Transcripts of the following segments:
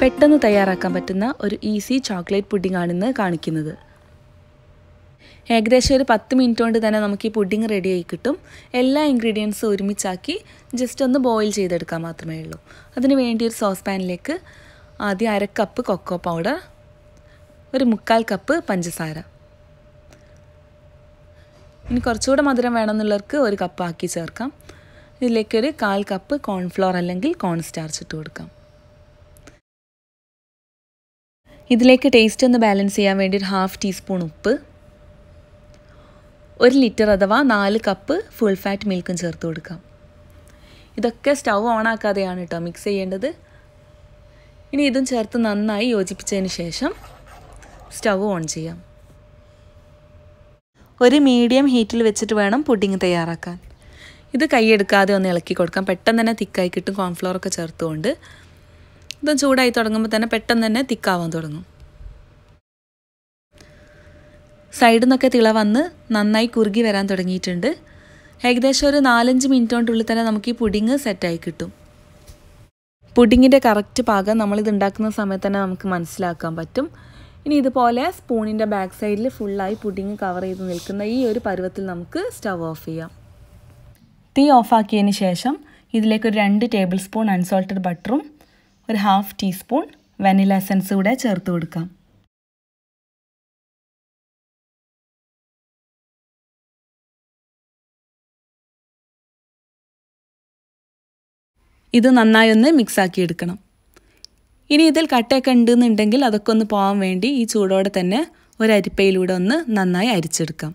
പെട്ടെന്ന് തയ്യാറാക്കാൻ പറ്റുന്ന ഒരു ഈസി ചോക്ലേറ്റ് പുഡിംഗ് ആണിന്ന് കാണിക്കുന്നത്. ഏകദേശം ഒരു പത്ത് മിനിറ്റ് കൊണ്ട് തന്നെ നമുക്ക് ഈ പുഡിംഗ് റെഡിയായി കിട്ടും. എല്ലാ ഇൻഗ്രീഡിയൻസും ഒരുമിച്ചാക്കി ജസ്റ്റ് ഒന്ന് ബോയിൽ ചെയ്തെടുക്കാൻ മാത്രമേ ഉള്ളൂ. അതിന് വേണ്ടി ഒരു സോസ് പാനിലേക്ക് ആദ്യം അര കപ്പ് കൊക്കോ പൗഡർ ഒരു മുക്കാൽ കപ്പ് പഞ്ചസാര. ഇനി കുറച്ചുകൂടെ മധുരം വേണമെന്നുള്ളവർക്ക് ഒരു കപ്പ് ആക്കി ചേർക്കാം. ഇതിലേക്കൊരു കാൽ കപ്പ് കോൺഫ്ലോർ അല്ലെങ്കിൽ കോൺ സ്റ്റാർച്ച് ഇട്ട് കൊടുക്കാം. ഇതിലേക്ക് ടേസ്റ്റ് ഒന്ന് ബാലൻസ് ചെയ്യാൻ വേണ്ടി ഒരു ഹാഫ് ടീസ്പൂൺ ഉപ്പ് ഒരു ലിറ്റർ അഥവാ നാല് കപ്പ് ഫുൾ ഫാറ്റ് മിൽക്കും ചേർത്ത് കൊടുക്കാം. ഇതൊക്കെ സ്റ്റൗ ഓൺ ആക്കാതെയാണ് കേട്ടോ മിക്സ് ചെയ്യേണ്ടത്. ഇനി ഇതും ചേർത്ത് നന്നായി യോജിപ്പിച്ചതിന് ശേഷം സ്റ്റൗ ഓൺ ചെയ്യാം. ഒരു മീഡിയം ഹീറ്റിൽ വെച്ചിട്ട് വേണം പുഡിങ് തയ്യാറാക്കാൻ. ഇത് കൈയെടുക്കാതെ ഒന്ന് ഇളക്കി കൊടുക്കാം. പെട്ടെന്ന് തന്നെ തിക്കായി കിട്ടും. കോൺഫ്ലവർ ഒക്കെ ചേർത്തുകൊണ്ട്. ഇതും ചൂടായി തുടങ്ങുമ്പോൾ തന്നെ പെട്ടെന്ന് തന്നെ തിക്കാവാൻ തുടങ്ങും. സൈഡിൽ നിന്നൊക്കെ തിള വന്ന് നന്നായി കുറുകി വരാൻ തുടങ്ങിയിട്ടുണ്ട്. ഏകദേശം ഒരു നാലഞ്ച് മിനിറ്റ് കൊണ്ടുള്ളിൽ തന്നെ നമുക്ക് ഈ പുഡിങ് സെറ്റായി കിട്ടും. പുഡിങ്ങിന്റെ കറക്റ്റ് പാകം നമ്മളിത് ഉണ്ടാക്കുന്ന സമയത്ത് തന്നെ നമുക്ക് മനസ്സിലാക്കാൻ പറ്റും. ഇനി ഇതുപോലെ സ്പൂണിന്റെ ബാക്ക് സൈഡിൽ ഫുള്ളായി പുഡിങ് കവർ ചെയ്ത് നിൽക്കുന്ന ഈ ഒരു പരുവത്തിൽ നമുക്ക് സ്റ്റവ് ഓഫ് ചെയ്യാം. തീ ഓഫാക്കിയതിന് ശേഷം ഇതിലേക്ക് ഒരു രണ്ട് ടേബിൾ സ്പൂൺ അൺസോൾട്ടഡ് ബട്ടറും ഒരു ഹാഫ് ടീസ്പൂൺ വനില എസൻസ് കൂടെ ചേർത്ത് കൊടുക്കാം. ഇത് നന്നായി ഒന്ന് മിക്സാക്കി എടുക്കണം. ഇനി ഇതിൽ കട്ടയൊക്കെ ഉണ്ടെന്നുണ്ടെങ്കിൽ അതൊക്കെ ഒന്ന് പോകാൻ വേണ്ടി ഈ ചൂടോടെ തന്നെ ഒരു അരിപ്പയിലൂടെ ഒന്ന് നന്നായി അരിച്ചെടുക്കാം.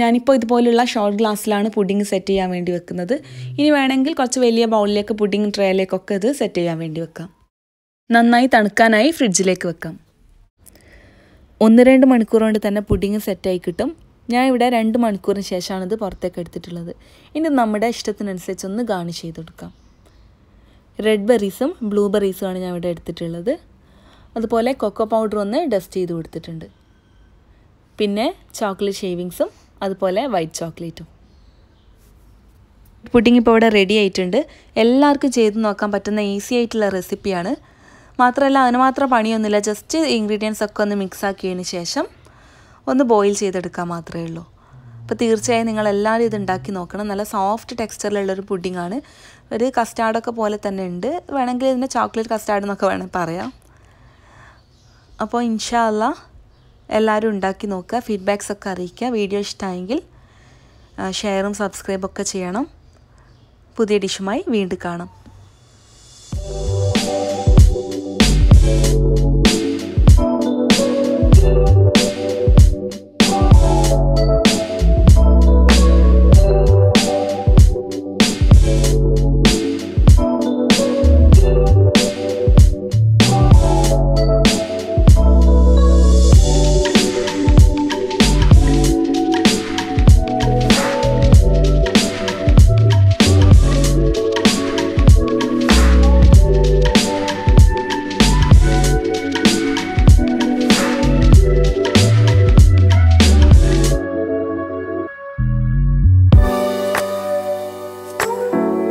ഞാനിപ്പോൾ ഇതുപോലുള്ള ഷോർട്ട് ഗ്ലാസ്സിലാണ് പുഡിങ് സെറ്റ് ചെയ്യാൻ വേണ്ടി വെക്കുന്നത്. ഇനി വേണമെങ്കിൽ കുറച്ച് വലിയ ബൗളിലേക്ക് പുഡിങ് ട്രേയിലേക്കൊക്കെ ഇത് സെറ്റ് ചെയ്യാൻ വേണ്ടി വെക്കാം. നന്നായി തണുക്കാനായി ഫ്രിഡ്ജിലേക്ക് വെക്കാം. ഒന്ന് രണ്ട് മണിക്കൂർ കൊണ്ട് തന്നെ പുഡിങ് സെറ്റായി കിട്ടും. ഞാൻ ഇവിടെ രണ്ട് മണിക്കൂറിന് ശേഷമാണ് ഇത് പുറത്തേക്ക് എടുത്തിട്ടുള്ളത്. ഇനി നമ്മുടെ ഇഷ്ടത്തിനനുസരിച്ച് ഒന്ന് ഗാർണിഷ് ചെയ്ത് കൊടുക്കാം. റെഡ് ബെറീസും ബ്ലൂ ആണ് ഞാൻ ഇവിടെ എടുത്തിട്ടുള്ളത്. അതുപോലെ കൊക്കോ പൗഡർ ഒന്ന് ഡസ്റ്റ് ചെയ്ത് കൊടുത്തിട്ടുണ്ട്. പിന്നെ ചോക്ലേറ്റ് ഷേവിങ്സും അതുപോലെ വൈറ്റ് ചോക്ലേറ്റും പുഡിംഗ് ഇപ്പോൾ ഇവിടെ റെഡി ആയിട്ടുണ്ട്. എല്ലാവർക്കും ചെയ്ത് നോക്കാൻ പറ്റുന്ന ഈസി ആയിട്ടുള്ള റെസിപ്പിയാണ് മാത്രമല്ല അതിന് മാത്രം പണിയൊന്നുമില്ല. ജസ്റ്റ് ഇൻഗ്രീഡിയൻസ് ഒക്കെ ഒന്ന് മിക്സ് ആക്കിയതിന് ശേഷം ഒന്ന് ബോയിൽ ചെയ്തെടുക്കാൻ മാത്രമേ ഉള്ളൂ. അപ്പോൾ തീർച്ചയായും നിങ്ങൾ എല്ലാവരും ഇത് ഉണ്ടാക്കി നോക്കണം. നല്ല സോഫ്റ്റ് ടെക്സ്ചറിലുള്ളൊരു ആണ്. ഒരു കസ്റ്റാർഡൊക്കെ പോലെ തന്നെ ഉണ്ട്. വേണമെങ്കിൽ ഇതിന്റെ ചോക്ലേറ്റ് കസ്റ്റാർഡ് എന്നൊക്കെ വേണമെങ്കിൽ പറയാം. അപ്പോൾ ഇൻഷാ എല്ലാവരും ഉണ്ടാക്കി നോക്കുക ഫീഡ്ബാക്സ് ഒക്കെ അറിയിക്കുക വീഡിയോ ഇഷ്ടമായെങ്കിൽ ഷെയറും സബ്സ്ക്രൈബൊക്കെ ചെയ്യണം. പുതിയ ഡിഷുമായി വീണ്ടും കാണാം.